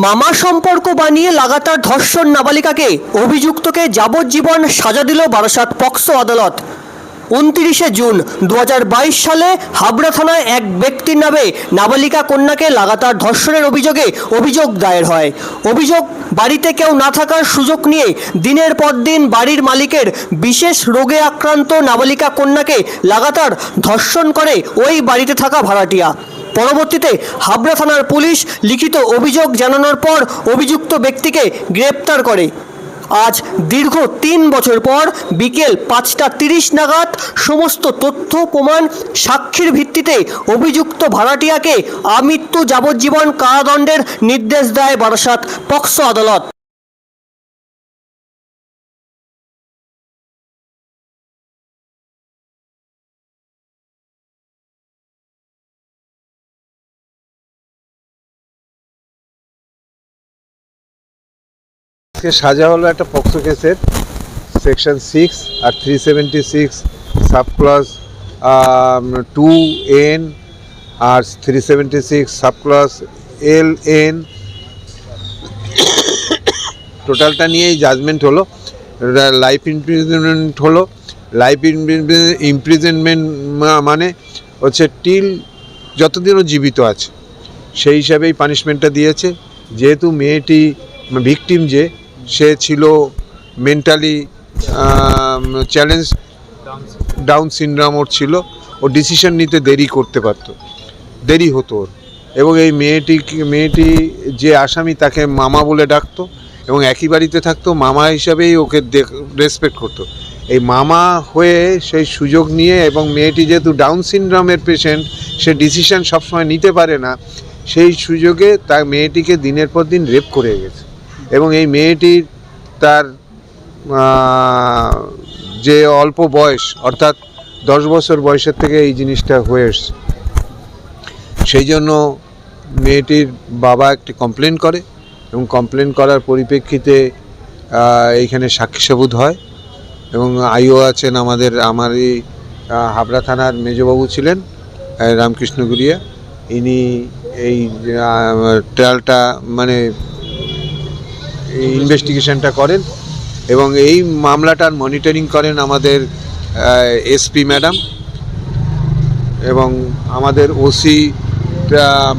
মামা সম্পর্ক বানিয়ে লাগাতার ধর্ষণ নাবালিকাকে অভিযুক্তকে যাবজ্জীবন সাজা দিল বারাসাত পক্সো আদালত। উনত্রিশে জুন দু হাজার বাইশ সালে হাবড়া থানায় এক ব্যক্তির নামে নাবালিকা কন্যাকে লাগাতার ধর্ষণের অভিযোগে অভিযোগ দায়ের হয়। অভিযোগ, বাড়িতে কেউ না থাকার সুযোগ নিয়ে দিনের পর দিন বাড়ির মালিকের বিশেষ রোগে আক্রান্ত নাবালিকা কন্যাকে লাগাতার ধর্ষণ করে ওই বাড়িতে থাকা ভাড়াটিয়া। পরবর্তীতে হাবড়া থানার পুলিশ লিখিত অভিযোগ জানানোর পর অভিযুক্ত ব্যক্তিকে গ্রেপ্তার করে। আজ দীর্ঘ তিন বছর পর বিকেল পাঁচটা তিরিশ নাগাদ সমস্ত তথ্য, প্রমাণ, সাক্ষীর ভিত্তিতে অভিযুক্ত ভাড়াটিয়াকে আমৃত্যু যাবজ্জীবন কারাদণ্ডের নির্দেশ দেয় বারাসাত পক্সো আদালত। আজকে সাজা হলো একটা পক্সো কেসের সেকশন সিক্স আর three seventy six sub clause two N আর three seventy six sub clause L N. টোটালটা নিয়েই জাজমেন্ট হলো। লাইফ ইমপ্রিজনমেন্ট হলো। লাইফ ইমপ্রিজনমেন্ট মানে হচ্ছে টিল যতদিন ও জীবিত আছে, সেই হিসাবেই পানিশমেন্টটা দিয়েছে। যেহেতু মেয়েটি ভিকটিম যে সে ছিল মেন্টালি চ্যালেঞ্জ ডাউন সিনড্রাম ওর ছিল। ও ডিসিশন নিতে দেরি করতে পারত। দেরি হতো ওর। এবং এই মেয়েটি মেয়েটি যে আসামি তাকে মামা বলে ডাকতো এবং একই বাড়িতে থাকতো, মামা হিসাবেই ওকে রেসপেক্ট করতো। এই মামা হয়ে সেই সুযোগ নিয়ে এবং মেয়েটি যেহেতু ডাউন সিনড্রামের পেশেন্ট সে ডিসিশন সবসময় নিতে পারে না, সেই সুযোগে তার মেয়েটিকে দিনের পর দিন রেপ করে গেছে। এবং এই মেয়েটির তার যে অল্প বয়স অর্থাৎ দশ বছর বয়সের থেকে এই জিনিসটা হয়ে এসছে। সেই জন্য মেয়েটির বাবা একটি কমপ্লেন করে এবং কমপ্লেন করার পরিপ্রেক্ষিতে এইখানে সাক্ষী সাবুত হয় এবং আইও আছেন আমাদের আমারই হাবড়া থানার মেজবাবু ছিলেন আহ, রামকৃষ্ণ গুরিয়া ইনি এই ট্রায়ালটা মানে ইনভেস্টিগেশনটা করেন এবং এই মামলাটার মনিটরিং করেন আমাদের এসপি ম্যাডাম এবং আমাদের ওসি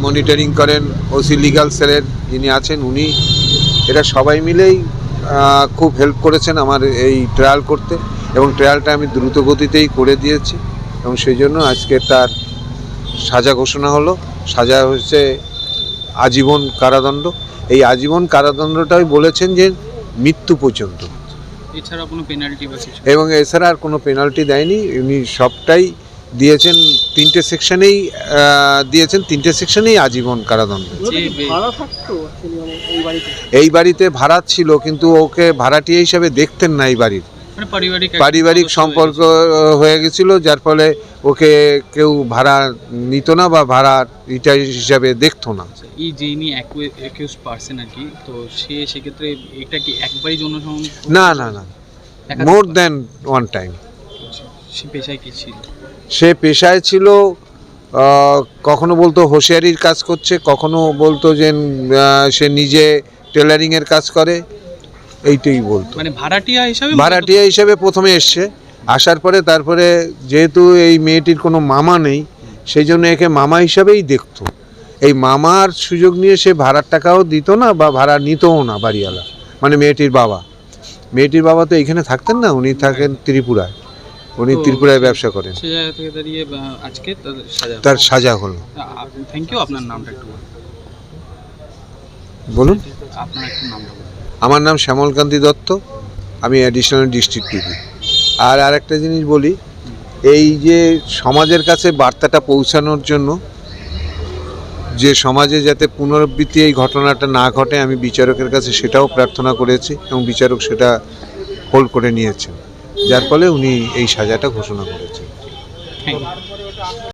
মনিটরিং করেন, ওসি লিগাল সেলের যিনি আছেন উনি। এরা সবাই মিলেই খুব হেল্প করেছেন আমার এই ট্রায়াল করতে এবং ট্রায়ালটা আমি দ্রুত গতিতেই করে দিয়েছি এবং সেই জন্য আজকে তার সাজা ঘোষণা হলো। সাজা হচ্ছে আজীবন কারাদণ্ড। এই আজীবন কারাদণ্ডটাই বলেছেন যে মৃত্যু পর্যন্ত। এছাড়া কোনো পেনাল্টি বা কিছু? এবং এছাড়া আর কোনো পেনাল্টি দেয়নি। উনি সবটাই দিয়েছেন তিনটে সেকশনেই দিয়েছেন তিনটে সেকশনেই আজীবন কারাদণ্ড। মানে এই বাড়িতে ভাড়া ছিল কিন্তু ওকে ভাড়াটিয়া হিসাবে দেখতেন না এই বাড়ির। পারিবারিক পারিবারিক সম্পর্ক হয়ে গেছিল যার ফলে ওকে কেউ ভাড়া নিত না বা ভাড়া রিটার হিসাবে দেখতো না। এই যে ইনি একুশ পার্সেন্ট আর কি তো সে সেক্ষেত্রে এটা কি একবারই জন্য না না না। মোর দ্যান ওয়ান টাইম সে পেশায় কি ছিল? সে পেশায় ছিল কখনো বলতো হোশিয়ারির কাজ করছে কখনো বলতো যে সে নিজে টেলারিংয়ের কাজ করে। এইটাই বলতো। মানে ভাড়াটিয়া হিসাবে ভাড়াটিয়া হিসেবে প্রথমে এসছে। আসার পরে তারপরে যেহেতু এই মেয়েটির কোনো মামা নেই সেই জন্য একে মামা হিসাবেই দেখতো। এই মামার সুযোগ নিয়ে সে ভাড়ার টাকাও দিত না বা ভাড়া নিতও না বাড়িওয়ালা মানে মেয়েটির বাবা। মেয়েটির বাবা তো এইখানে থাকতেন না উনি থাকেন ত্রিপুরায়। উনি ত্রিপুরায় ব্যবসা করেন। আজকে তার সাজা হলো। থ্যাংক ইউ আপনার নামটা একটু বলুন। আপনার আমার নাম শ্যামলকান্তি দত্ত, আমি অ্যাডিশনাল ডিস্ট্রিক্ট টিভি আর আরেকটা জিনিস বলি, এই যে সমাজের কাছে বার্তাটা পৌঁছানোর জন্য, যে সমাজে যাতে পুনরাবৃত্তি এই ঘটনাটা না ঘটে, আমি বিচারকের কাছে সেটাও প্রার্থনা করেছি এবং বিচারক সেটা হোল্ড করে নিয়েছেন। যার ফলে উনি এই সাজাটা ঘোষণা করেছেন।